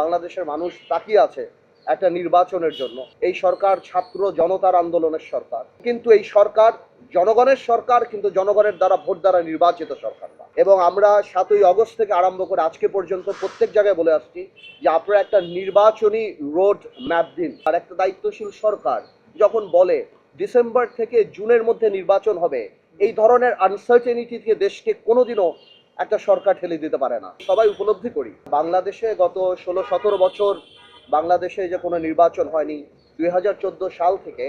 বাংলাদেশের মানুষ তাকিয়ে আছে একটা নির্বাচনের জন্য। এই সরকার ছাত্র জনতার আন্দোলনের সরকার। কিন্তু এই সরকার জনগণের সরকার, কিন্তু জনগণের দ্বারা ভোট দ্বারা নির্বাচিত সরকার না। এবং আমরা সাতই অগস্ট থেকে আরম্ভ করে আজকে পর্যন্ত প্রত্যেক জায়গায় বলে আসছি যে আপনারা একটা নির্বাচনী রোড ম্যাপ দিন। আর একটা দায়িত্বশীল সরকার যখন বলে ডিসেম্বর থেকে জুনের মধ্যে নির্বাচন হবে, এই ধরনের আনসার্টেনিটি থেকে দেশকে কোনোদিনও একটা সরকার ঠেলে দিতে পারে না। সবাই উপলব্ধি করি। বাংলাদেশে গত ষোলো সতেরো বছর বাংলাদেশে যে কোনো নির্বাচন হয়নি, দুই হাজার চোদ্দ সাল থেকে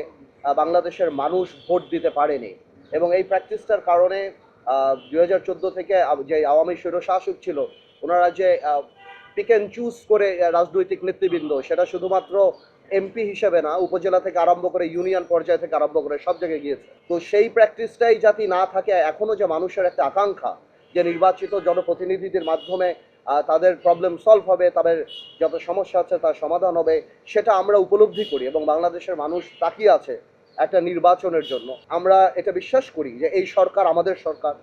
বাংলাদেশের মানুষ ভোট দিতে পারেনি। এবং এই প্র্যাকটিসটার কারণে দুই হাজার চোদ্দ থেকে যে আওয়ামী স্বৈরশাসক ছিল, ওনারা যে পিক অ্যান্ড চুজ করে রাজনৈতিক নেতৃবৃন্দ, সেটা শুধুমাত্র এমপি হিসেবে না, উপজেলা থেকে আরম্ভ করে ইউনিয়ন পর্যায় থেকে আরম্ভ করে সব জায়গায় গিয়েছে। তো সেই প্র্যাকটিসটাই যাতে না থাকে, এখনও যে মানুষের একটা আকাঙ্ক্ষা যে নির্বাচিত জনপ্রতিনিধিদের মাধ্যমে তাদের প্রবলেম সলভ হবে, তাদের যত সমস্যা আছে তার সমাধান হবে, সেটা আমরা উপলব্ধি করি এবং বাংলাদেশের মানুষ তাকিয়ে আছে একটা নির্বাচনের জন্য। আমরা এটা বিশ্বাস করি যে এই সরকার আমাদের সরকার,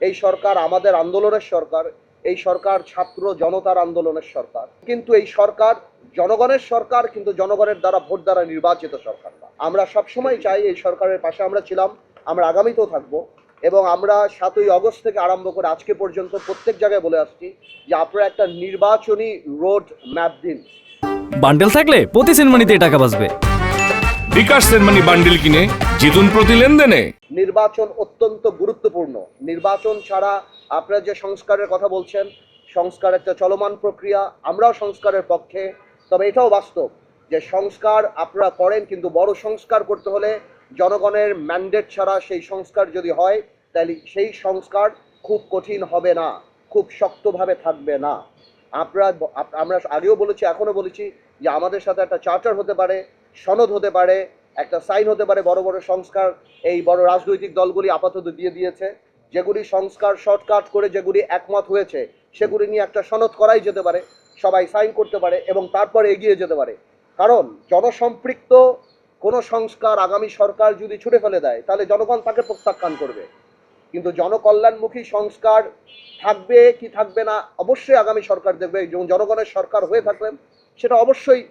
এই সরকার আমাদের আন্দোলনের সরকার, এই সরকার ছাত্র জনতার আন্দোলনের সরকার। কিন্তু এই সরকার জনগণের সরকার, কিন্তু জনগণের দ্বারা ভোট দ্বারা নির্বাচিত সরকার আমরা সবসময় চাই এই সরকারের পাশে আমরা ছিলাম, আমরা আগামীতেও থাকব। এবং আমরা সাতই অগস্ট থেকে আরম্ভ করে আজকে পর্যন্ত প্রত্যেক জায়গায় বলে আসছি যে আপনারা একটা নির্বাচনী রোড ম্যাপ দিন। বান্ডেল থাকলে প্রতি সেনমানিতে টাকা বাঁচবে। বিকাশ সেনমানি বান্ডিল কিনে জিতুন প্রতি লেনদেনে। নির্বাচন অত্যন্ত গুরুত্বপূর্ণ। নির্বাচন ছাড়া আপনারা যে সংস্কারের কথা বলছেন সংস্কার একটা চলমান প্রক্রিয়া আমরাও সংস্কারের পক্ষে তবে এটাও বাস্তব যে সংস্কার আপনারা করেন কিন্তু বড় সংস্কার করতে হলে জনগণের ম্যান্ডেট ছাড়া সেই সংস্কার যদি হয়, তাহলে সেই সংস্কার খুব কঠিন হবে না, খুব শক্তভাবে থাকবে না। আপ- আমরা আগেও বলেছি এখনও বলেছি যে আমাদের সাথে একটা চার্টার হতে পারে, সনদ হতে পারে, একটা সাইন হতে পারে, বড় বড় সংস্কার, এই বড় রাজনৈতিক দলগুলি আপাতত দিয়ে দিয়েছে। যেগুলি সংস্কার শর্টকাট করে যেগুলি একমত হয়েছে, সেগুলি নিয়ে একটা সনদ করাই যেতে পারে, সবাই সাইন করতে পারে এবং তারপরে এগিয়ে যেতে পারে। কারণ জনসম্পৃক্ত কোনো সংস্কার আগামী সরকার যদি ছুটে ফেলে দেয়, তাহলে জনগণ তাকে প্রত্যাখ্যান করবে। কিন্তু জনকল্যাণমুখী সংস্কার থাকবে কি থাকবে না, অবশ্যই আগামী সরকার দেখবে। এবং জনগণের সরকার হয়ে থাকলেন সেটা অবশ্যই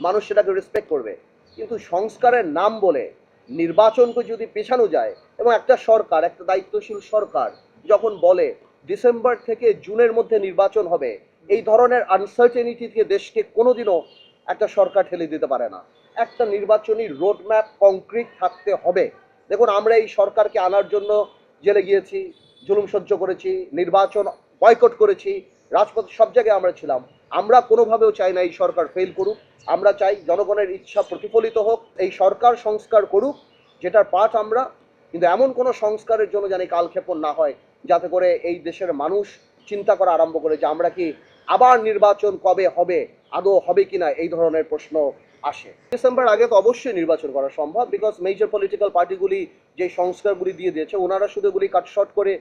মানুষ সেটাকে রেসপেক্ট করবে। কিন্তু সংস্কারের নাম বলে নির্বাচনকে যদি পেছানো যায়, এবং একটা সরকার, একটা দায়িত্বশীল সরকার যখন বলে ডিসেম্বর থেকে জুনের মধ্যে নির্বাচন হবে, এই ধরনের আনসার্টেনিটি থেকে দেশকে কোনোদিনও একটা সরকার ঠেলে দিতে পারে না। একটা নির্বাচনী রোডম্যাপ কংক্রিট থাকতে হবে। দেখুন, আমরা এই সরকারকে আনার জন্য জেলে গিয়েছি, জুলুম সহ্য করেছি, নির্বাচন বয়কট করেছি, রাজপথ সব জায়গায় আমরা ছিলাম। আমরা কোনোভাবেও চাই না এই সরকার ফেল করুক। আমরা চাই জনগণের ইচ্ছা প্রতিফলিত হোক, এই সরকার সংস্কার করুক, যেটার পাঠ আমরা। কিন্তু এমন কোনো সংস্কারের জন্য জানি কালক্ষেপণ না হয়, যাতে করে এই দেশের মানুষ চিন্তা করা আরম্ভ করে যে আমরা কি আবার নির্বাচন কবে হবে, আদৌ হবে কিনা, এই ধরনের প্রশ্ন আসে। ডিসেম্বর আগে তো অবশ্যই নির্বাচন করা সম্ভব বিকজ মেজর পলিটিক্যাল পার্টিগুলি যে সংস্কারগুলি দিয়ে দিয়েছে, ওনারা শুধু এগুলি কাটশট করে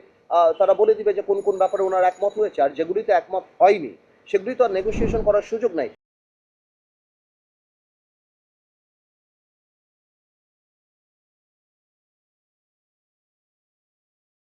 তারা বলে দিবে যে কোন কোন ব্যাপারে ওনার একমত হয়েছে, আর যেগুলিতে একমত হয়নি, সেগুলি তো আর নেগোসিয়েশন করার সুযোগ নাই।